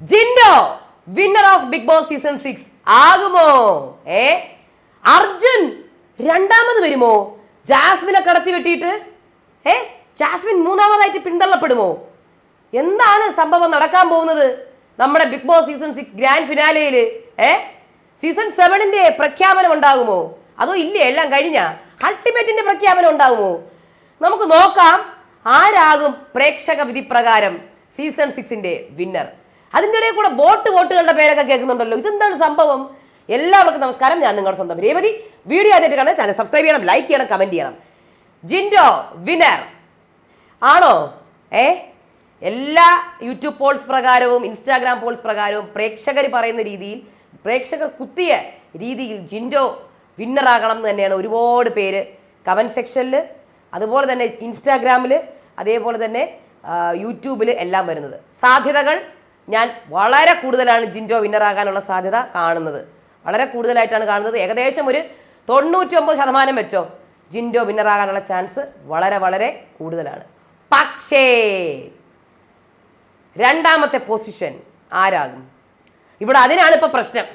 Jinto winner of Bigg Boss season six ആകുമോ? ഏ? അർജുൻ രണ്ടാമത് വരുമോ? ജാസ്മിനെ കടത്തി വെട്ടിയിട്ട് ഏ? ജാസ്മിൻ മൂന്നാമതായിട്ട് പിന്തള്ളപ്പെടുമോ? എന്താണ് സംഭവം നടക്കാൻ പോകുന്നത് നമ്മുടെ Bigg Boss season six grand ഫിനാലയിൽ ഏ? സീസൺ സെവനിന്റെ പ്രഖ്യാപനം ഉണ്ടാകുമോ? അതോ ഇല്ലേ എല്ലാം കഴിഞ്ഞ? അൾട്ടിമേറ്റിന്റെ പ്രഖ്യാപനം ഉണ്ടാകുമോ? നമുക്ക് നോക്കാം ആരാകും പ്രേക്ഷക വിധി പ്രകാരം സീസൺ സിക്സിന്റെ വിന്നർ അതിന്റെ ഇടയിൽ കൂടെ ബോട്ട് ബോട്ടുകളുടെ പേരൊക്കെ കേൾക്കുന്നുണ്ടല്ലോ. ഇതെന്താണ് സംഭവം? എല്ലാവർക്കും നമസ്കാരം. ഞാൻ നിങ്ങളുടെ സ്വന്തം രേവതി. വീഡിയോ ആദ്യമായിട്ട് കാണാൻ ചാനൽ സബ്സ്ക്രൈബ് ചെയ്യണം ലൈക്ക് ചെയ്യണം കമന്റ് ചെയ്യണം. ജിൻഡോ വിനർ ആണോ? ഏ? എല്ലാ യൂട്യൂബ് പോൾസ് പ്രകാരവും ഇൻസ്റ്റാഗ്രാം പോൾസ് പ്രകാരവും പ്രേക്ഷകർ പറയുന്ന രീതിയിൽ പ്രേക്ഷകർ കുത്തിയ രീതിയിൽ ജിൻഡോ വിന്നറാകണം എന്ന് തന്നെയാണ് ഒരുപാട് പേര് കമന്റ് സെക്ഷനിൽ അതുപോലെ തന്നെ ഇൻസ്റ്റാഗ്രാമിൽ അതേപോലെ തന്നെ യൂട്യൂബിൽ എല്ലാം വരുന്നത്. സാധ്യതകൾ ഞാൻ വളരെ കൂടുതലാണ് ജിൻഡോ വിന്നറാകാനുള്ള സാധ്യത കാണുന്നത്. വളരെ കൂടുതലായിട്ടാണ് കാണുന്നത്. ഏകദേശം ഒരു തൊണ്ണൂറ്റി ഒമ്പത് ശതമാനം വെച്ചോ ജിൻഡോ വിന്നറാകാനുള്ള ചാൻസ് വളരെ വളരെ കൂടുതലാണ്. പക്ഷേ രണ്ടാമത്തെ പൊസിഷൻ ആരാകും? ഇവിടെ അതിനാണ് ഇപ്പോൾ പ്രശ്നം.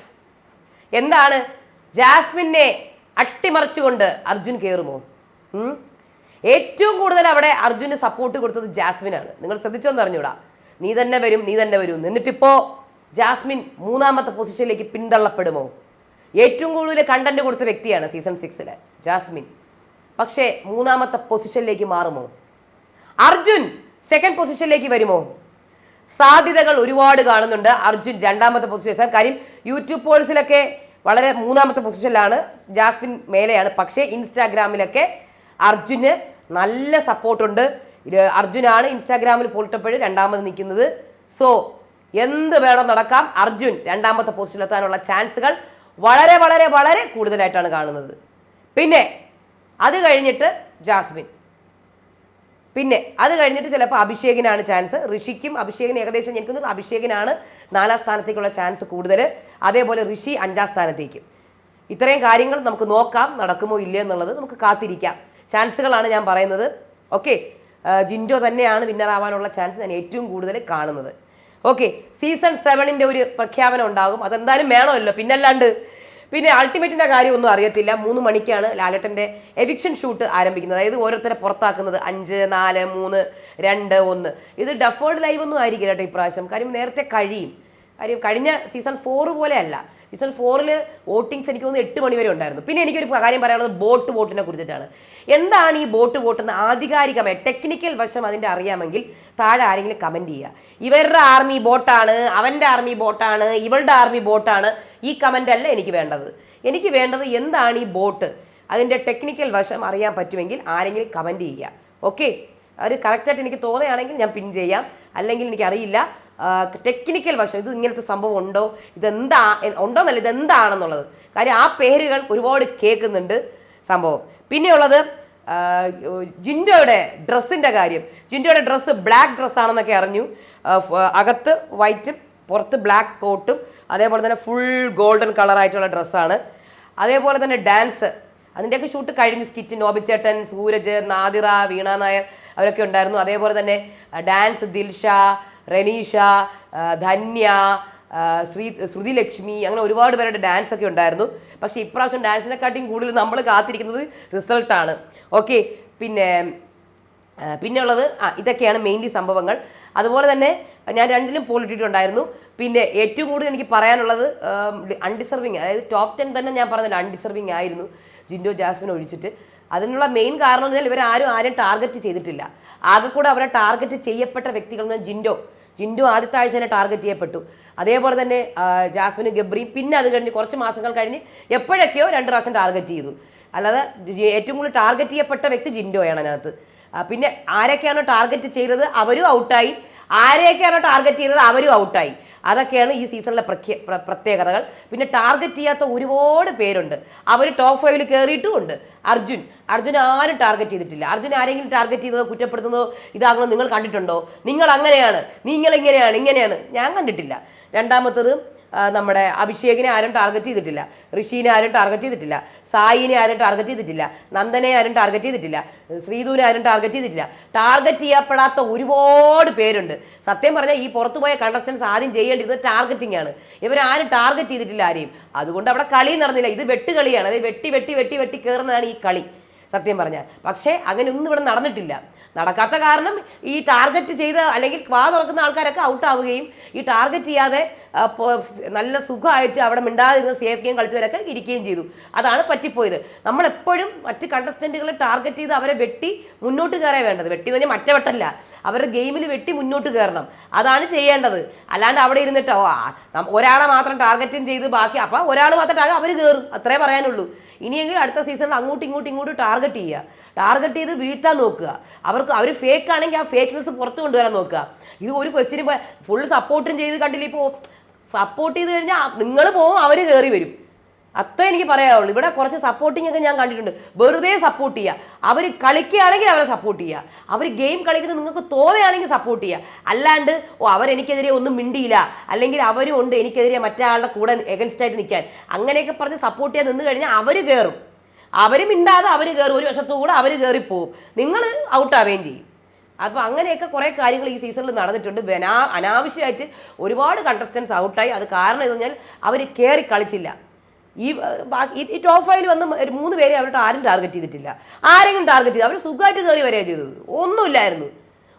എന്താണ്? ജാസ്മിനെ അട്ടിമറിച്ചുകൊണ്ട് അർജുൻ കയറുമോ ഏറ്റവും കൂടുതൽ അവിടെ അർജുന് സപ്പോർട്ട് കൊടുത്തത് ജാസ്മിനാണ്. നിങ്ങൾ ശ്രദ്ധിച്ചോന്ന് അറിഞ്ഞൂടാ നീ തന്നെ വരും നീ തന്നെ വരും. എന്നിട്ടിപ്പോ ജാസ്മിൻ മൂന്നാമത്തെ പൊസിഷനിലേക്ക് പിന്തള്ളപ്പെടുമോ? ഏറ്റവും കൂടുതൽ കണ്ടന്റ് കൊടുത്ത വ്യക്തിയാണ് സീസൺ സിക്സിലെ ജാസ്മിൻ. പക്ഷേ മൂന്നാമത്തെ പൊസിഷനിലേക്ക് മാറുമോ? അർജുൻ സെക്കൻഡ് പൊസിഷനിലേക്ക് വരുമോ? സാധ്യതകൾ ഒരുപാട് കാണുന്നുണ്ട്. അർജുൻ രണ്ടാമത്തെ പൊസിഷൻ കാര്യം യൂട്യൂബ് പോൾസിലൊക്കെ വളരെ മൂന്നാമത്തെ പൊസിഷനിലാണ് ജാസ്മിൻ മേലെയാണ്. പക്ഷേ ഇൻസ്റ്റാഗ്രാമിലൊക്കെ അർജുന് നല്ല സപ്പോർട്ടുണ്ട് അർജുനാണ് ഇൻസ്റ്റാഗ്രാമിൽ പൊളിട്ടപ്പോഴും രണ്ടാമത് നിൽക്കുന്നത്. സോ എന്ത് വേണം നടക്കാം? അർജുൻ രണ്ടാമത്തെ പോസ്റ്റിലെത്താനുള്ള ചാൻസുകൾ വളരെ വളരെ വളരെ കൂടുതലായിട്ടാണ് കാണുന്നത്. പിന്നെ അത് കഴിഞ്ഞിട്ട് ജാസ്മിൻ. പിന്നെ അത് കഴിഞ്ഞിട്ട് ചിലപ്പോൾ അഭിഷേകിനാണ് ചാൻസ്. ഋഷിക്കും അഭിഷേകിന് ഏകദേശം എനിക്ക് അഭിഷേകിനാണ് നാലാം സ്ഥാനത്തേക്കുള്ള ചാൻസ് കൂടുതൽ. അതേപോലെ ഋഷി അഞ്ചാം സ്ഥാനത്തേക്കും. ഇത്രയും കാര്യങ്ങൾ നമുക്ക് നോക്കാം നടക്കുമോ ഇല്ലയോ എന്നുള്ളത് നമുക്ക് കാത്തിരിക്കാം. ചാൻസുകളാണ് ഞാൻ പറയുന്നത്. ഓക്കെ ജിൻഡോ തന്നെയാണ് വിന്നർ ആവാനുള്ള ചാൻസ് ഞാൻ ഏറ്റവും കൂടുതൽ കാണുന്നത്. ഓക്കെ സീസൺ സെവനിന്റെ ഒരു പ്രഖ്യാപനം ഉണ്ടാകും. അതെന്തായാലും വേണമല്ലോ. പിന്നല്ലാണ്ട് പിന്നെ അൾട്ടിമേറ്റിന്റെ കാര്യമൊന്നും അറിയത്തില്ല. മൂന്ന് മണിക്കാണ് ലാലട്ടന്റെ എവിക്ഷൻ ഷൂട്ട് ആരംഭിക്കുന്നത്. അതായത് ഓരോരുത്തരെ പുറത്താക്കുന്നത്. അഞ്ച് നാല് മൂന്ന് രണ്ട് ഒന്ന്. ഇത് ഡഫേർഡ് ലൈവ് ഒന്നും ആയിരിക്കില്ല കേട്ടോ ഇപ്രാവശ്യം. കാര്യം നേരത്തെ കഴിയും. കാര്യം കഴിഞ്ഞ സീസൺ ഫോർ പോലെ അല്ല. സീസൺ ഫോറിൽ വോട്ടിങ്സ് എനിക്ക് തോന്നുന്നു എട്ട് മണിവരെ ഉണ്ടായിരുന്നു. പിന്നെ എനിക്കൊരു കാര്യം പറയാനുള്ളത് ബോട്ട് വോട്ടിനെ കുറിച്ചിട്ടാണ്. എന്താണ് ഈ ബോട്ട് വോട്ട് എന്ന് ആധികാരികമായി ടെക്നിക്കൽ വശം അതിന്റെ അറിയാമെങ്കിൽ താഴെ ആരെങ്കിലും കമന്റ് ചെയ്യുക. ഇവരുടെ ആർമി ബോട്ടാണ് അവന്റെ ആർമി ബോട്ടാണ് ഇവളുടെ ആർമി ബോട്ടാണ് ഈ കമന്റ് അല്ല എനിക്ക് വേണ്ടത്. എനിക്ക് വേണ്ടത് എന്താണ് ഈ ബോട്ട്? അതിന്റെ ടെക്നിക്കൽ വശം അറിയാൻ പറ്റുമെങ്കിൽ ആരെങ്കിലും കമന്റ് ചെയ്യുക. ഓക്കെ അത് കറക്റ്റായിട്ട് എനിക്ക് തോന്നുകയാണെങ്കിൽ ഞാൻ പിൻ ചെയ്യാം. അല്ലെങ്കിൽ എനിക്കറിയില്ല. ടെക്നിക്കൽ വശം ഇത് ഇങ്ങനത്തെ സംഭവം ഉണ്ടോ? ഇതെന്താ ഉണ്ടോന്നല്ല ഇതെന്താണെന്നുള്ളത്. കാര്യം ആ പേരുകൾ ഒരുപാട് കേൾക്കുന്നുണ്ട് സംഭവം. പിന്നെയുള്ളത് ജിൻഡോയുടെ ഡ്രസ്സിന്റെ കാര്യം. ജിൻഡോയുടെ ഡ്രസ്സ് ബ്ലാക്ക് ഡ്രസ്സാണെന്നൊക്കെ അറിഞ്ഞു. അകത്ത് വൈറ്റും പുറത്ത് ബ്ലാക്ക് കോട്ടും അതേപോലെ തന്നെ ഫുൾ ഗോൾഡൻ കളറായിട്ടുള്ള ഡ്രസ്സാണ്. അതേപോലെ തന്നെ ഡാൻസ് അതിന്റെയൊക്കെ ഷൂട്ട് കഴിഞ്ഞു സ്കിറ്റ് നോബിച്ചേട്ടൻ സൂരജ് നാദിറ വീണ നായർ അവരൊക്കെ ഉണ്ടായിരുന്നു. അതേപോലെ തന്നെ ഡാൻസ് ദിൽഷ റനീഷ ധന്യ ശ്രീ ശ്രുതിലക്ഷ്മി അങ്ങനെ ഒരുപാട് പേരുടെ ഡാൻസ് ഒക്കെ ഉണ്ടായിരുന്നു. പക്ഷേ ഇപ്രാവശ്യം ഡാൻസിനെക്കാട്ടിയും കൂടുതൽ നമ്മൾ കാത്തിരിക്കുന്നത് റിസൾട്ടാണ് ഓക്കെ പിന്നെ പിന്നെ ഉള്ളത് ആ ഇതൊക്കെയാണ് മെയിൻലി സംഭവങ്ങൾ. അതുപോലെ തന്നെ ഞാൻ രണ്ടിലും പോൾ ഇട്ടിട്ടുണ്ടായിരുന്നു. പിന്നെ ഏറ്റവും കൂടുതൽ എനിക്ക് പറയാനുള്ളത് അൺഡിസർവിങ് അതായത് ടോപ്പ് ടെൻ തന്നെ ഞാൻ പറഞ്ഞില്ല അൺഡിസർവിങ് ആയിരുന്നു. ജിൻഡോ ജാസ്മിൻ ഒഴിച്ചിട്ട്. അതിനുള്ള മെയിൻ കാരണം എന്ന് വെച്ചാൽ ഇവരാരും ആരും ടാർഗറ്റ് ചെയ്തിട്ടില്ല. ആകെ കൂടെ അവരെ ടാർഗറ്റ് ചെയ്യപ്പെട്ട വ്യക്തികൾ എന്ന് പറഞ്ഞാൽ ജിൻഡോ. ജിൻഡോ ആദ്യത്തെ ആഴ്ച തന്നെ ടാർഗറ്റ് ചെയ്യപ്പെട്ടു. അതേപോലെ തന്നെ ജാസ്മിന് ഗബ്രിയും പിന്നെ അത് കഴിഞ്ഞ് കുറച്ച് മാസങ്ങൾ കഴിഞ്ഞ് എപ്പോഴൊക്കെയോ രണ്ട് പ്രാവശ്യം ടാർഗറ്റ് ചെയ്തു. അല്ലാതെ ഏറ്റവും കൂടുതൽ ടാർഗറ്റ് ചെയ്യപ്പെട്ട വ്യക്തി ജിൻഡോയാണ് അതിനകത്ത്. പിന്നെ ആരൊക്കെയാണോ ടാർഗറ്റ് ചെയ്തത്? അവരും ഔട്ടായി ആരെയൊക്കെയാണോ ടാർഗറ്റ് ചെയ്തത്? അവരും ഔട്ടായി അതൊക്കെയാണ് ഈ സീസണിലെ പ്രത്യേകതകൾ. പിന്നെ ടാർഗറ്റ് ചെയ്യാത്ത ഒരുപാട് പേരുണ്ട്. അവർ ടോപ്പ് ഫൈവിൽ കയറിയിട്ടും ഉണ്ട് അർജുൻ. അർജുൻ ആരും ടാർഗറ്റ് ചെയ്തിട്ടില്ല. അർജുൻ ആരെങ്കിലും ടാർഗറ്റ് ചെയ്തതോ കുറ്റപ്പെടുത്തുന്നതോ ഇതാകണോ നിങ്ങൾ കണ്ടിട്ടുണ്ടോ? നിങ്ങൾ അങ്ങനെയാണ്. നിങ്ങൾ ഇങ്ങനെയാണ് ഇങ്ങനെയാണ്. ഞാൻ കണ്ടിട്ടില്ല. രണ്ടാമത്തത് നമ്മുടെ അഭിഷേകിനെ ആരും ടാർഗറ്റ് ചെയ്തിട്ടില്ല. ഋഷീനെ ആരും ടാർഗറ്റ് ചെയ്തിട്ടില്ല. സായിനെ ആരും ടാർഗറ്റ് ചെയ്തിട്ടില്ല. നന്ദനെ ആരും ടാർഗറ്റ് ചെയ്തിട്ടില്ല. ശ്രീധുവിനെ ആരും ടാർഗറ്റ് ചെയ്തിട്ടില്ല. ടാർഗറ്റ് ചെയ്യപ്പെടാത്ത ഒരുപാട് പേരുണ്ട്. സത്യം പറഞ്ഞാൽ ഈ പുറത്തുപോയ കണ്ടസ്റ്റൻസ് ആദ്യം ചെയ്യേണ്ടത് ടാർഗറ്റിംഗ് ആണ്. ഇവരാരും ടാർഗറ്റ് ചെയ്തിട്ടില്ല ആരെയും. അതുകൊണ്ട് അവിടെ കളി നടന്നില്ല. ഇത് വെട്ടുകളിയാണ്. അതായത് വെട്ടി വെട്ടി വെട്ടി വെട്ടി കയറുന്നതാണ് ഈ കളി. സത്യം പറഞ്ഞാൽ. പക്ഷേ അങ്ങനെ ഒന്നും ഇവിടെ നടന്നിട്ടില്ല. നടക്കാത്ത കാരണം ഈ ടാർഗറ്റ് ചെയ്ത് അല്ലെങ്കിൽ വാ തുറക്കുന്ന ആൾക്കാരൊക്കെ ഔട്ട് ആവുകയും ഈ ടാർഗറ്റ് ചെയ്യാതെ നല്ല സുഖമായിട്ട് അവിടെ മിണ്ടാതിരുന്ന സേഫ് ഗെയിം കളിച്ചവരൊക്കെ ഇരിക്കുകയും ചെയ്തു. അതാണ് പറ്റിപ്പോയത്. നമ്മളെപ്പോഴും മറ്റ് കണ്ടസ്റ്റന്റുകളെ ടാർഗറ്റ് ചെയ്ത് അവരെ വെട്ടി മുന്നോട്ട് കയറാൻ വേണ്ടത്. വെട്ടി എന്ന് പറഞ്ഞാൽ മറ്റേ വെട്ടല്ല അവരുടെ ഗെയിമിൽ വെട്ടി മുന്നോട്ട് കയറണം. അതാണ് ചെയ്യേണ്ടത്. അല്ലാണ്ട് അവിടെ ഇരുന്നിട്ട് ഒരാളെ മാത്രം ടാർഗറ്റും ചെയ്ത് ബാക്കി അപ്പം ഒരാൾ മാത്രം ടാർഗറ്റ് അവർ കയറും അത്രേ പറയാനുള്ളൂ. ഇനിയെങ്കിലും അടുത്ത സീസണിൽ അങ്ങോട്ടും ഇങ്ങോട്ടും ഇങ്ങോട്ട് ടാർഗറ്റ് ചെയ്യുക. ടാർഗറ്റ് ചെയ്ത് വീഴ്ത്താൻ നോക്കുക. അവർക്ക് അവർ ഫേക്ക് ആണെങ്കിൽ ആ ഫേക്ക്നെസ് പുറത്ത് കൊണ്ടുവരാൻ നോക്കുക. ഇത് ഒരു ക്വസ്റ്റിന് ഫുൾ സപ്പോർട്ടും ചെയ്ത് കണ്ടില്ല ഇപ്പോൾ സപ്പോർട്ട് ചെയ്ത് കഴിഞ്ഞാൽ നിങ്ങൾ പോകും അവർ കയറി വരും. അത്ര എനിക്ക് പറയാവുള്ളൂ. ഇവിടെ കുറച്ച് സപ്പോർട്ടിംഗ് ഒക്കെ ഞാൻ കണ്ടിട്ടുണ്ട്. വെറുതെ സപ്പോർട്ട് ചെയ്യുക അവർ കളിക്കുകയാണെങ്കിൽ അവരെ സപ്പോർട്ട് ചെയ്യുക അവർ ഗെയിം കളിക്കുന്നത് നിങ്ങൾക്ക് തോന്നുകയാണെങ്കിൽ സപ്പോർട്ട് ചെയ്യുക അല്ലാണ്ട് ഓ അവരെനിക്കെതിരെ ഒന്നും മിണ്ടിയില്ല. അല്ലെങ്കിൽ അവരും ഉണ്ട് എനിക്കെതിരെ മറ്റേ കൂടെ എഗൻസ്റ്റ് ആയിട്ട് നിൽക്കാൻ. അങ്ങനെയൊക്കെ പറഞ്ഞ് സപ്പോർട്ട് ചെയ്യാൻ നിന്ന് കഴിഞ്ഞാൽ അവർ കയറും അവർ മിണ്ടാതെ അവർ കയറും ഒരു വശത്തു കൂടെ അവർ കയറിപ്പോവും നിങ്ങൾ ഔട്ടാവുകയും ചെയ്യും. അപ്പോൾ അങ്ങനെയൊക്കെ കുറേ കാര്യങ്ങൾ ഈ സീസണിൽ നടന്നിട്ടുണ്ട്. അനാവശ്യമായിട്ട് ഒരുപാട് കണ്ടസ്റ്റൻസ് ഔട്ടായി അത് കാരണം എന്ന് പറഞ്ഞാൽ അവർ കയറി കളിച്ചില്ല. ഈ ബാക്കി ഈ- ടോപ്പ് ഫൈവിൽ വന്ന് മൂന്ന് പേരെ അവരുടെ ആരും ടാർഗറ്റ് ചെയ്തിട്ടില്ല. ആരെങ്കിലും ടാർഗറ്റ് ചെയ്തു. അവർ സുഖമായിട്ട് കയറി വരിക ചെയ്തത്. ഒന്നുമില്ലായിരുന്നു.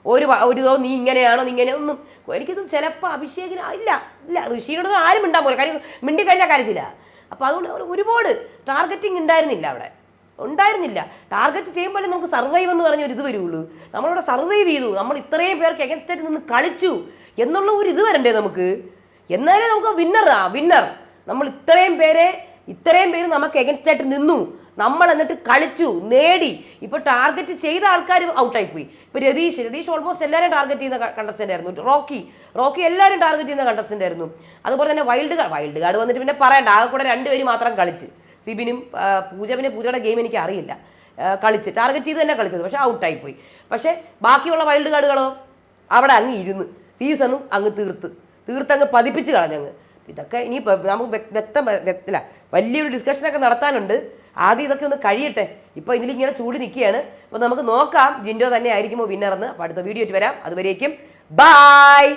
ഒരു ഒരു ഇതോ നീ ഇങ്ങനെയാണോ നീ ഇങ്ങനെ ഒന്നും. എനിക്കിത് ചിലപ്പോൾ അഭിഷേകിന് ഇല്ല ഇല്ല. ഋഷിയോട് ആരും മിണ്ടാൻ പോലെ കാര്യം മിണ്ടി കഴിഞ്ഞാൽ കരച്ചില്ല അപ്പോൾ അതുകൊണ്ട് ഒരു- ഒരുപാട് ടാർഗറ്റിംഗ് ഉണ്ടായിരുന്നില്ല അവിടെ. ഉണ്ടായിരുന്നില്ല. ടാർഗറ്റ് ചെയ്യുമ്പോഴേ നമുക്ക് സർവൈവ് എന്ന് പറഞ്ഞ ഒരു ഇത് വരുള്ളൂ. നമ്മളിവിടെ സർവൈവ് ചെയ്തു. നമ്മൾ ഇത്രയും പേർക്ക് എഗൻസ്റ്റായിട്ട് നിന്ന് കളിച്ചു. എന്നുള്ള ഒരു ഇത് വരണ്ടേ നമുക്ക്? എന്നാലേ നമുക്ക് വിന്നർ ആ വിന്നർ നമ്മൾ ഇത്രയും പേരെ ഇത്രയും പേര് നമുക്ക് എഗൻസ്റ്റ് ആയിട്ട് നിന്നു. നമ്മൾ എന്നിട്ട് കളിച്ചു നേടി. ഇപ്പോൾ ടാർഗറ്റ് ചെയ്ത ആൾക്കാർ ഔട്ടായി പോയി. ഇപ്പോൾ രതീഷ് രതീഷ് ഓൾമോസ്റ്റ് എല്ലാവരും ടാർഗറ്റ് ചെയ്യുന്ന കണ്ടസ്റ്റന്റ് ആയിരുന്നു. റോക്കി റോക്കി എല്ലാവരും ടാർഗറ്റ് ചെയ്യുന്ന കണ്ടസ്റ്റന്റ് ആയിരുന്നു. അതുപോലെ തന്നെ വൈൽഡ് കാർഡ് വൈൽഡ് കാർഡ് വന്നിട്ട് പിന്നെ പറയണ്ട ആകെ കൂടെ രണ്ടുപേര് മാത്രം കളിച്ച്. സിബിനും പൂജ പിന്നെ പൂജയുടെ ഗെയിം എനിക്ക് അറിയില്ല. കളിച്ച് ടാർഗറ്റ് ചെയ്ത് തന്നെ കളിച്ചത് പക്ഷേ ഔട്ടായി പോയി. പക്ഷേ ബാക്കിയുള്ള വൈൽഡ് കാർഡുകളോ അവിടെ അങ്ങ് ഇരുന്ന് സീസണും അങ്ങ് തീർത്ത്. തീർത്തങ്ങ് പതിപ്പിച്ച് കളഞ്ഞങ്ങ് ഇതൊക്കെ ഇനി നമുക്ക് വ്യക്ത- വ്യക്തല്ല വലിയൊരു ഡിസ്കഷനൊക്കെ നടത്താനുണ്ട്. ആദ്യം ഇതൊക്കെ ഒന്ന് കഴിയട്ടെ. ഇപ്പോൾ ഇതിലിങ്ങനെ ചൂട് നിൽക്കുകയാണ് അപ്പോൾ നമുക്ക് നോക്കാം ജിൻഡോ തന്നെ ആയിരിക്കുമോ വിന്നറെന്ന് അപ്പോൾ അടുത്ത വീഡിയോ ആയിട്ട് വരാം. അതുവരേക്കും ബായ്